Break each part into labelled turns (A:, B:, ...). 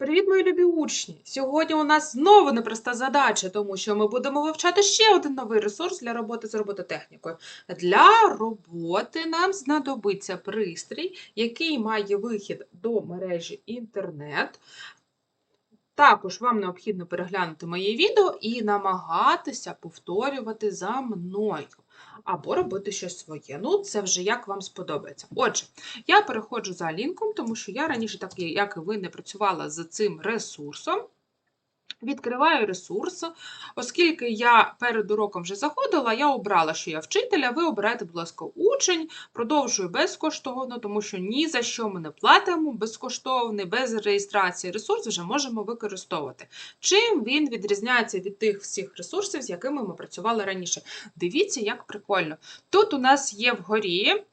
A: Привіт, мої любі учні! Сьогодні у нас знову непроста задача, тому що ми будемо вивчати ще один новий ресурс для роботи з робототехнікою. Для роботи нам знадобиться пристрій, який має вихід до мережі інтернет. Також вам необхідно переглянути моє відео і намагатися повторювати за мною. Або робити щось своє. Ну, це вже як вам сподобається. Отже, я переходжу за лінком, тому що я раніше, так як і ви, не працювала з цим ресурсом. Відкриваю ресурс. Оскільки я перед уроком вже заходила, я обрала, що я вчителя. Ви обираєте, будь ласка, учень, продовжую безкоштовно, тому що ні за що ми не платимо, безкоштовний, без реєстрації ресурс вже можемо використовувати. Чим він відрізняється від тих всіх ресурсів, з якими ми працювали раніше? Дивіться, як прикольно. Тут у нас є вгорі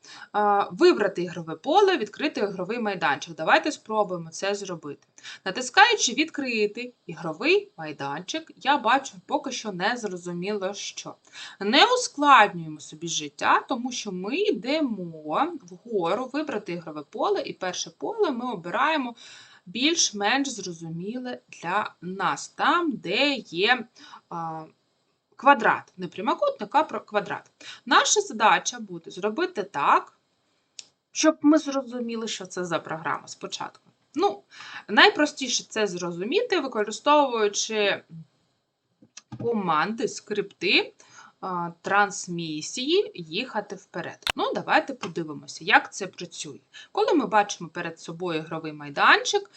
A: вибрати ігрове поле, відкрити ігровий майданчик. Давайте спробуємо це зробити. Натискаючи відкрити ігровий майданчик, я бачу поки що не зрозуміло що. Не ускладнюємо собі життя, тому що ми йдемо вгору вибрати ігрове поле, і перше поле ми обираємо більш-менш зрозуміле для нас, там, де є а, квадрат, не прямокутник, а квадрат. Наша задача буде зробити так, щоб ми зрозуміли, що це за програма спочатку. Ну, найпростіше це зрозуміти, використовуючи команди, скрипти, трансмісії, їхати вперед. Ну, давайте подивимося, як це працює. Коли ми бачимо перед собою ігровий майданчик,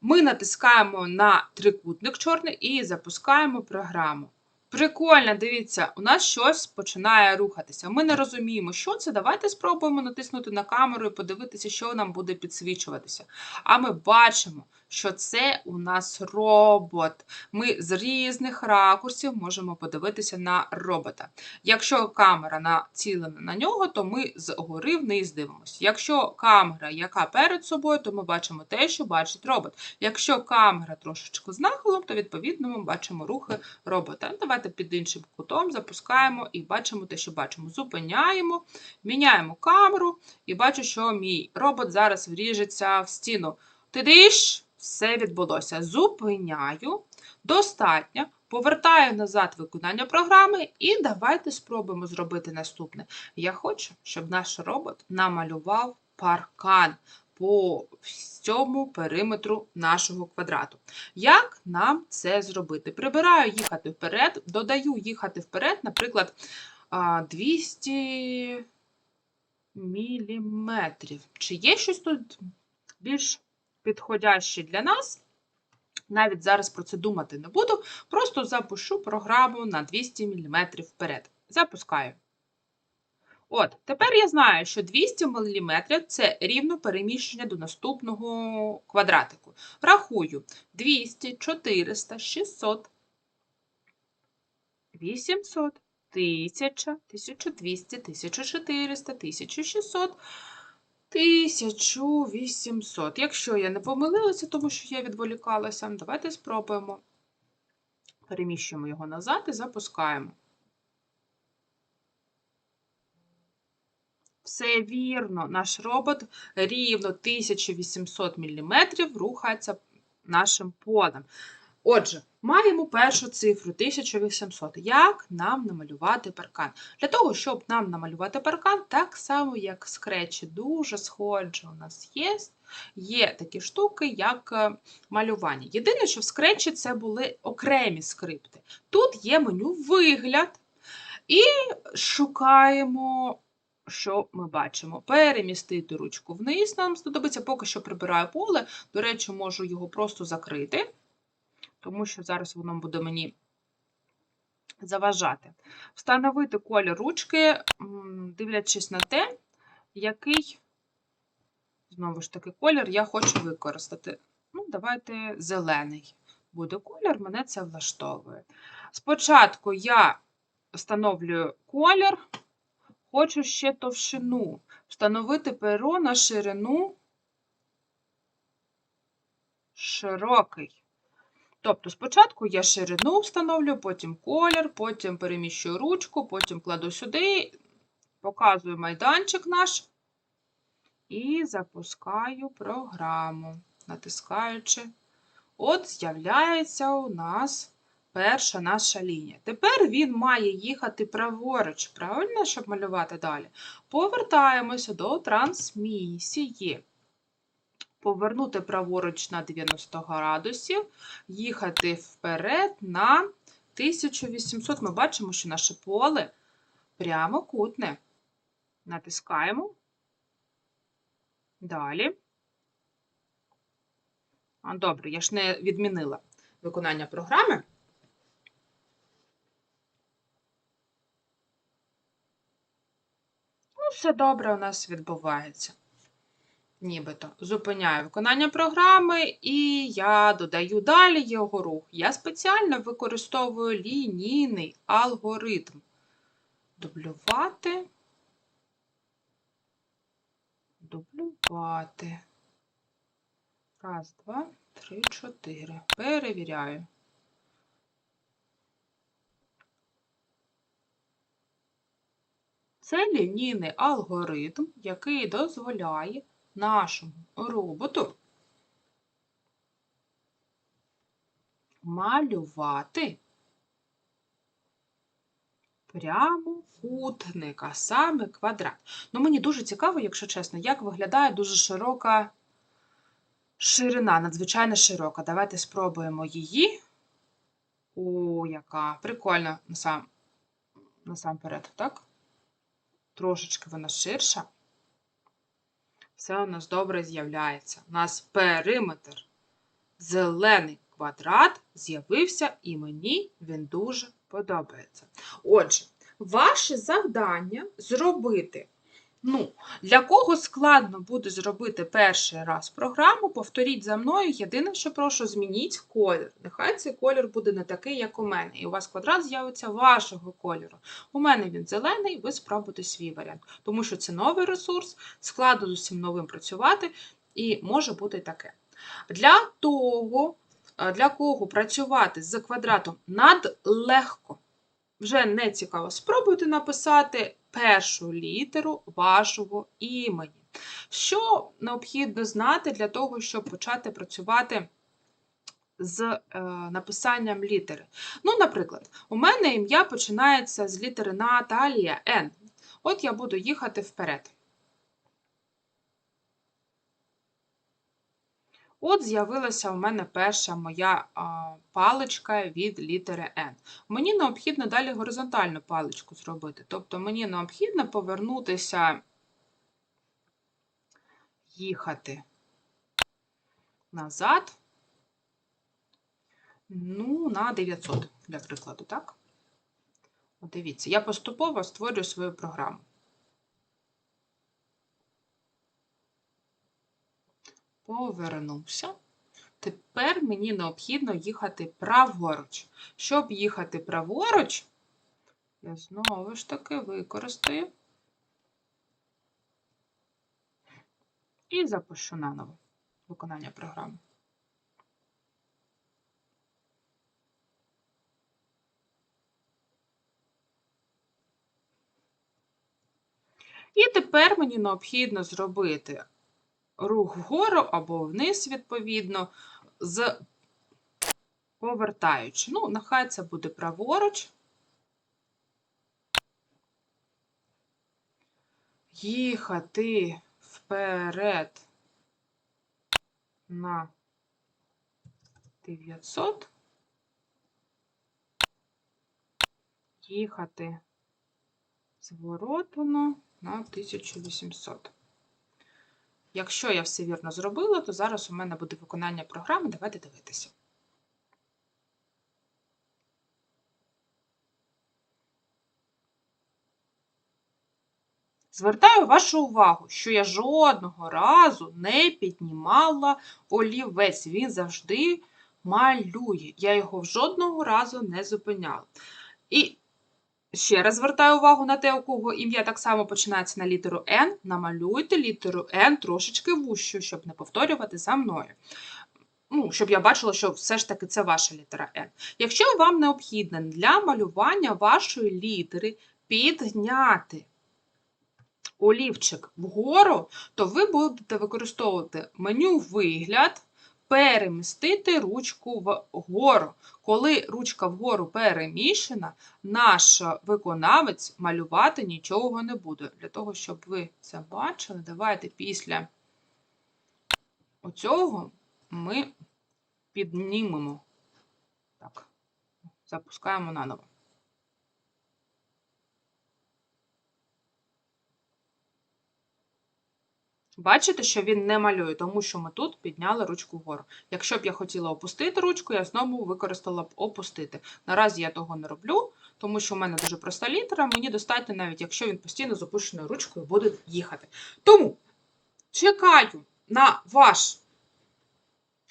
A: ми натискаємо на трикутник чорний і запускаємо програму. Прикольно, дивіться, у нас щось починає рухатися. Ми не розуміємо, що це. Давайте спробуємо натиснути на камеру і подивитися, що нам буде підсвічуватися. А ми бачимо, що це у нас робот. Ми з різних ракурсів можемо подивитися на робота. Якщо камера націлена на нього, то ми згори вниз дивимося. Якщо камера, яка перед собою, то ми бачимо те, що бачить робот. Якщо камера трошечки з нахилом, то відповідно ми бачимо рухи робота. Давайте під іншим кутом запускаємо і бачимо те, що бачимо. Зупиняємо, міняємо камеру і бачу, що мій робот зараз вріжеться в стіну. Тидиш, все відбулося. Зупиняю, достатньо. Повертаю назад виконання програми, і давайте спробуємо зробити наступне. Я хочу, щоб наш робот намалював паркан по всьому периметру нашого квадрату. Як нам це зробити? Прибираю їхати вперед, додаю їхати вперед, наприклад, 200 міліметрів. Чи є щось тут більш підходяще для нас? Навіть зараз про це думати не буду. Просто запишу програму на 200 мм вперед. Запускаю. От, тепер я знаю, що 200 мм це рівно переміщення до наступного квадратику. Рахую 200, 400, 600, 800, 1000, 1200, 1400, 1600, 1800. Якщо я не помилилася, тому що я відволікалася, давайте спробуємо. Переміщуємо його назад і запускаємо. Все вірно, наш робот рівно 1800 мм рухається нашим полем. Отже, маємо першу цифру 1800. Як нам намалювати паркан? Для того, щоб нам намалювати паркан, так само, як в скретчі, дуже схоже у нас є. Є такі штуки, як е, малювання. Єдине, що в скретчі це були окремі скрипти. Тут є меню вигляд. І шукаємо що ми бачимо? Перемістити ручку вниз нам знадобиться, поки що прибираю поле. До речі, можу його просто закрити, тому що зараз воно буде мені заважати. Встановити колір ручки, дивлячись на те, який, знову ж таки, колір я хочу використати. Ну, давайте зелений буде колір, мене це влаштовує. Спочатку я встановлюю колір. Хочу ще товщину. Встановити перо на ширину широкий. Тобто спочатку я ширину встановлю, потім колір, потім переміщую ручку, потім кладу сюди, показую майданчик наш і запускаю програму, натискаючи От з'являється у нас перша наша лінія. Тепер він має їхати праворуч, правильно, щоб малювати далі. Повертаємося до трансмісії. Повернути праворуч на 90 градусів, їхати вперед на 1800. Ми бачимо, що наше поле прямокутне. Натискаємо. Далі. Добре, я ж не відмінила виконання програми. Ну, все добре у нас відбувається. Нібито зупиняю виконання програми і я додаю далі його рух. Я спеціально використовую лінійний алгоритм. Дублювати. Дублювати. Раз, два, три, чотири. Перевіряю. Це лінійний алгоритм, який дозволяє нашому роботу малювати прямокутник, а саме квадрат. Ну, мені дуже цікаво, якщо чесно, як виглядає дуже широка ширина, надзвичайно широка. Давайте спробуємо її. О, яка прикольна насам... насамперед, так? Трошечки вона ширша. Все у нас добре з'являється. У нас периметр. Зелений квадрат з'явився, і мені він дуже подобається. Отже, ваше завдання зробити. Ну, для кого складно буде зробити перший раз програму, повторіть за мною. Єдине, що прошу, змініть колір. Нехай цей колір буде не такий, як у мене. І у вас квадрат з'явиться вашого кольору. У мене він зелений, ви спробуйте свій варіант. Тому що це новий ресурс, складно з усім новим працювати, і може бути таке. Для того, для кого працювати з квадратом надлегко, вже не цікаво, спробуйте написати першу літеру вашого імені. Що необхідно знати для того, щоб почати працювати з е, написанням літери? Ну, наприклад, у мене ім'я починається з літери Наталія Н. От я буду їхати вперед. От з'явилася у мене перша моя а, паличка від літери N. Мені необхідно далі горизонтальну паличку зробити. Тобто мені необхідно повернутися, їхати назад, ну, на 900, для прикладу, так? От дивіться, я поступово створюю свою програму. Повернувся. Тепер мені необхідно їхати праворуч. Щоб їхати праворуч, я знову ж таки використаю і запишу наново виконання програми. І тепер мені необхідно зробити рух вгору або вниз, відповідно, з повертаючи. Ну, нехай це буде праворуч. Їхати вперед на 900. Їхати зворотно на 1800. Якщо я все вірно зробила, то зараз у мене буде виконання програми. Давайте дивитися. Звертаю вашу увагу, що я жодного разу не піднімала олівець. Він завжди малює. Я його жодного разу не зупиняла. І Ще раз звертаю увагу на те, у кого ім'я так само починається на літеру N. Намалюйте літеру N трошечки вущу, щоб не повторювати за мною. Ну, Щоб я бачила, що все ж таки це ваша літера N. Якщо вам необхідно для малювання вашої літери підняти олівчик вгору, то ви будете використовувати меню вигляд, перемістити ручку вгору. Коли ручка вгору переміщена, наш виконавець малювати нічого не буде. Для того, щоб ви це бачили, давайте після оцього ми піднімемо. Так, запускаємо наново. Бачите, що він не малює, тому що ми тут підняли ручку вгору. Якщо б я хотіла опустити ручку, я знову використала б опустити. Наразі я того не роблю, тому що в мене дуже проста літера, мені достатньо навіть, якщо він постійно з опущеною ручкою буде їхати. Тому чекаю на ваш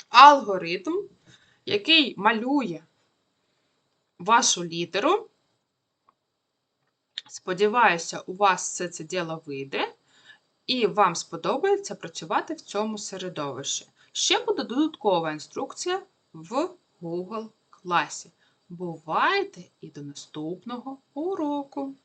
A: алгоритм, який малює вашу літеру. Сподіваюся, у вас все це діло вийде, і вам сподобається працювати в цьому середовищі. Ще буде додаткова інструкція в Google класі. Бувайте і до наступного уроку!